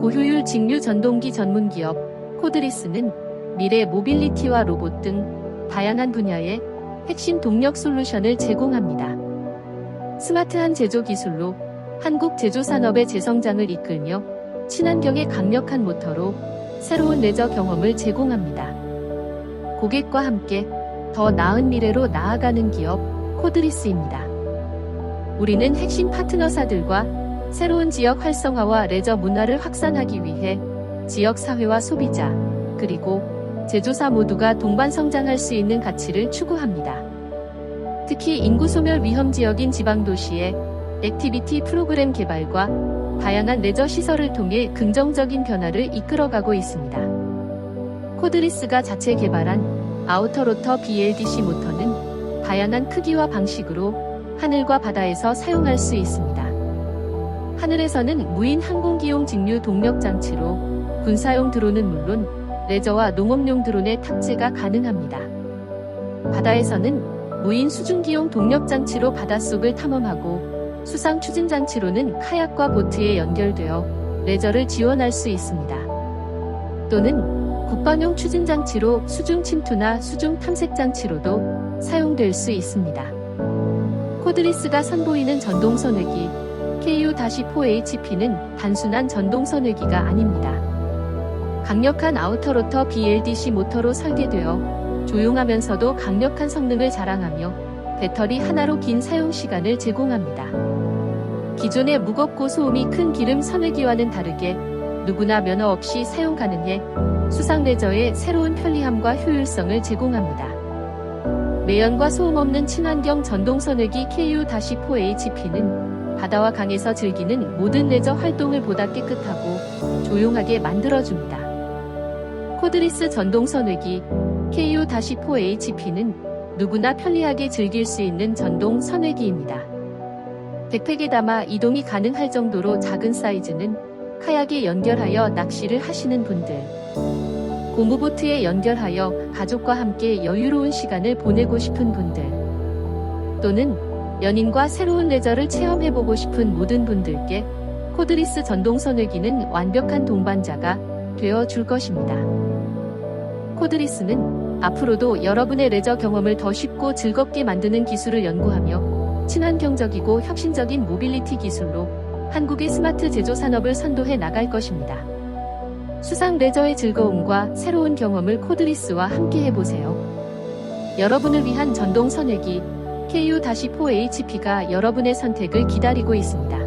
고효율 직류 전동기 전문 기업 코드리스는 미래 모빌리티와 로봇 등 다양한 분야의 핵심 동력 솔루션을 제공합니다. 스마트한 제조 기술로 한국 제조 산업의 재성장을 이끌며 친환경의 강력한 모터로 새로운 레저 경험을 제공합니다. 고객과 함께 더 나은 미래로 나아가는 기업 코드리스입니다. 우리는 핵심 파트너사들과 새로운 지역 활성화와 레저 문화를 확산하기 위해 지역 사회와 소비자, 그리고 제조사 모두가 동반 성장할 수 있는 가치를 추구합니다. 특히 인구 소멸 위험 지역인 지방 도시의 액티비티 프로그램 개발과 다양한 레저 시설을 통해 긍정적인 변화를 이끌어가고 있습니다. 코드리스가 자체 개발한 아우터로터 BLDC 모터는 다양한 크기와 방식으로 하늘과 바다에서 사용할 수 있습니다. 하늘에서는 무인 항공기용 직류 동력 장치로 군사용 드론은 물론 레저와 농업용 드론의 탑재가 가능합니다. 바다에서는 무인 수중기용 동력 장치로 바닷속을 탐험하고 수상 추진 장치로는 카약과 보트에 연결되어 레저를 지원할 수 있습니다. 또는 국방용 추진 장치로 수중 침투나 수중 탐색 장치로도 사용될 수 있습니다. 코드리스가 선보이는 전동 선회기 KU-4HP는 단순한 전동 선회기가 아닙니다. 강력한 아우터로터 BLDC 모터로 설계되어 조용하면서도 강력한 성능을 자랑하며 배터리 하나로 긴 사용 시간을 제공합니다. 기존의 무겁고 소음이 큰 기름 선회기와는 다르게 누구나 면허 없이 사용 가능해 수상 레저의 새로운 편리함과 효율성을 제공합니다. 매연과 소음 없는 친환경 전동 선회기 KU-4HP는 바다와 강에서 즐기는 모든 레저 활동을 보다 깨끗하고 조용하게 만들어줍니다. 코드리스 전동 선회기 KU-4HP는 누구나 편리하게 즐길 수 있는 전동 선회기입니다. 백팩에 담아 이동이 가능할 정도로 작은 사이즈는 카약에 연결하여 낚시를 하시는 분들, 고무보트에 연결하여 가족과 함께 여유로운 시간을 보내고 싶은 분들, 또는 연인과 새로운 레저를 체험해보고 싶은 모든 분들께 코드리스 전동 선회기는 완벽한 동반자가 되어 줄 것입니다. 코드리스는 앞으로도 여러분의 레저 경험을 더 쉽고 즐겁게 만드는 기술을 연구하며 친환경적이고 혁신적인 모빌리티 기술로 한국의 스마트 제조 산업을 선도해 나갈 것입니다. 수상 레저의 즐거움과 새로운 경험을 코드리스와 함께 해보세요. 여러분을 위한 전동 선회기 KU-4HP가 여러분의 선택을 기다리고 있습니다.